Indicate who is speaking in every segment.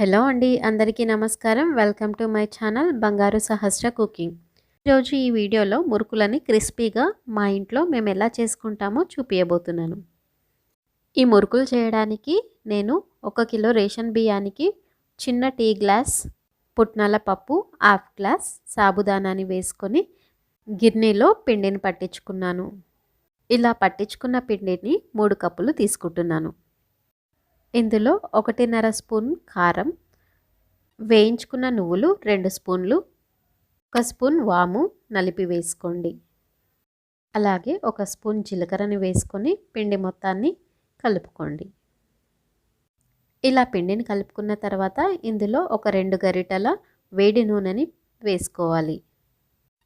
Speaker 1: Hello అండి అందరికీ నమస్కారం. వెల్కమ్ టు మై ఛానల్ బంగారు సహస్ర కుకింగ్. ఈరోజు ఈ వీడియోలో మురుకులని క్రిస్పీగా మా ఇంట్లో మేము ఎలా చేసుకుంటామో చూపించబోతున్నాను ఈ మురుకులు చేయడానికి నేను ఒక కిలో రేషన్ బియ్యానికి చిన్న టీ గ్లాస్ పుట్నాల పప్పు హాఫ్ గ్లాస్ సాబుదానాన్ని వేసుకొని గిన్నెలో పిండిని పట్టించుకున్నాను. ఇలా పట్టించుకున్న పిండిని మూడు కప్పులు తీసుకుంటున్నాను. ఇందులో ఒకటిన్నర స్పూన్ కారం వేయించుకున్న నువ్వులు రెండు స్పూన్లు ఒక స్పూన్ వాము నలిపి వేసుకోండి. అలాగే ఒక స్పూన్ జీలకర్రని వేసుకొని పిండి మొత్తాన్ని కలుపుకోండి. ఇలా పిండిని కలుపుకున్న తర్వాత ఇందులో ఒక రెండు గరిటల వేడి నూనెని వేసుకోవాలి.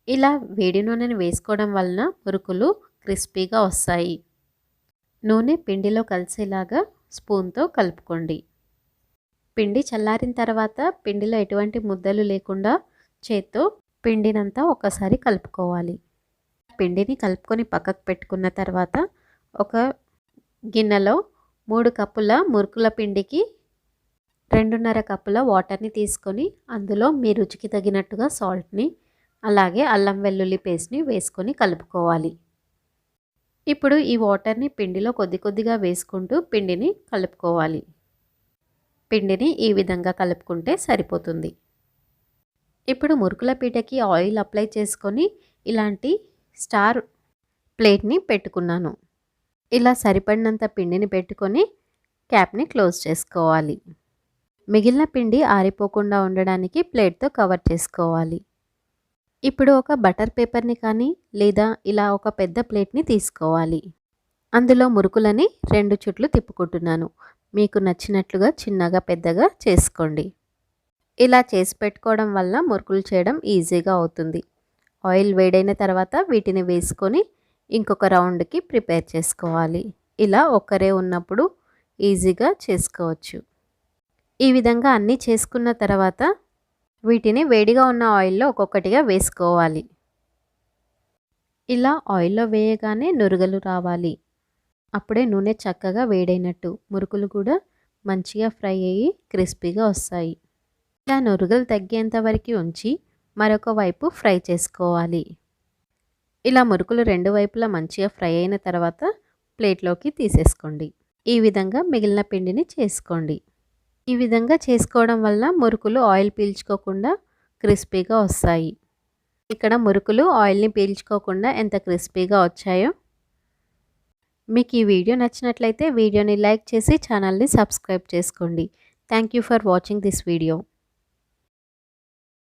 Speaker 1: ఇలా వేడి నూనెని వేసుకోవడం వలన మురుకులు క్రిస్పీగా వస్తాయి. నూనె పిండిలో కలిసేలాగా స్పూన్తో కలుపుకోండి. పిండి చల్లారిన తర్వాత పిండిలో ఎటువంటి ముద్దలు లేకుండా చేత్తో పిండినంతా ఒకసారి కలుపుకోవాలి. పిండిని కలుపుకొని పక్కకు పెట్టుకున్న తర్వాత ఒక గిన్నెలో మూడు కప్పుల మురుకుల పిండికి రెండున్నర కప్పుల వాటర్ని తీసుకొని అందులో మీ రుచికి తగినట్టుగా సాల్ట్ని అలాగే అల్లం వెల్లుల్లి పేస్ట్ని వేసుకొని కలుపుకోవాలి. ఇప్పుడు ఈ వాటర్ని పిండిలో కొద్ది కొద్దిగా వేసుకుంటూ పిండిని కలుపుకోవాలి. పిండిని ఈ విధంగా కలుపుకుంటే సరిపోతుంది. ఇప్పుడు మురుకుల పీటకి ఆయిల్ అప్లై చేసుకొని ఇలాంటి స్టార్ ప్లేట్ని పెట్టుకున్నాను. ఇలా సరిపడినంత పిండిని పెట్టుకొని క్యాప్ని క్లోజ్ చేసుకోవాలి. మిగిలిన పిండి ఆరిపోకుండా ఉండడానికి ప్లేట్తో కవర్ చేసుకోవాలి. ఇప్పుడు ఒక బటర్ పేపర్ని కానీ లేదా ఇలా ఒక పెద్ద ప్లేట్ని తీసుకోవాలి. అందులో మురుకులని రెండు చుట్లు తిప్పుకుంటున్నాను. మీకు నచ్చినట్లుగా చిన్నగా పెద్దగా చేసుకోండి. ఇలా చేసి పెట్టుకోవడం వల్ల మురుకులు చేయడం ఈజీగా అవుతుంది. ఆయిల్ వేడైన తర్వాత వీటిని వేసుకొని ఇంకొక రౌండ్కి ప్రిపేర్ చేసుకోవాలి. ఇలా ఒక్కరే ఉన్నప్పుడు ఈజీగా చేసుకోవచ్చు. ఈ విధంగా అన్నీ చేసుకున్న తర్వాత వీటిని వేడిగా ఉన్న ఆయిల్లో ఒక్కొక్కటిగా వేసుకోవాలి. ఇలా ఆయిల్లో వేయగానే నురుగలు రావాలి. అప్పుడే నూనె చక్కగా వేడైనట్టు మురుకులు కూడా మంచిగా ఫ్రై అయ్యి క్రిస్పీగా వస్తాయి. ఇలా నురుగలు తగ్గేంత వరకు ఉంచి మరొక వైపు ఫ్రై చేసుకోవాలి. ఇలా మురుకులు రెండు వైపులా మంచిగా ఫ్రై అయిన తర్వాత ప్లేట్లోకి తీసేసుకోండి. ఈ విధంగా మిగిలిన పిండిని చేసుకోండి. ఈ విధంగా చేసుకోవడం వల్ల మురుకులు ఆయిల్ పీల్చుకోకుండా క్రిస్పీగా వస్తాయి. ఇక్కడ మురుకులు ఆయిల్ని పీల్చుకోకుండా ఎంత క్రిస్పీగా వచ్చాయో మీకు ఈ వీడియో నచ్చినట్లయితే వీడియోని లైక్ చేసి ఛానల్ని సబ్స్క్రైబ్ చేసుకోండి. Thank you for watching this video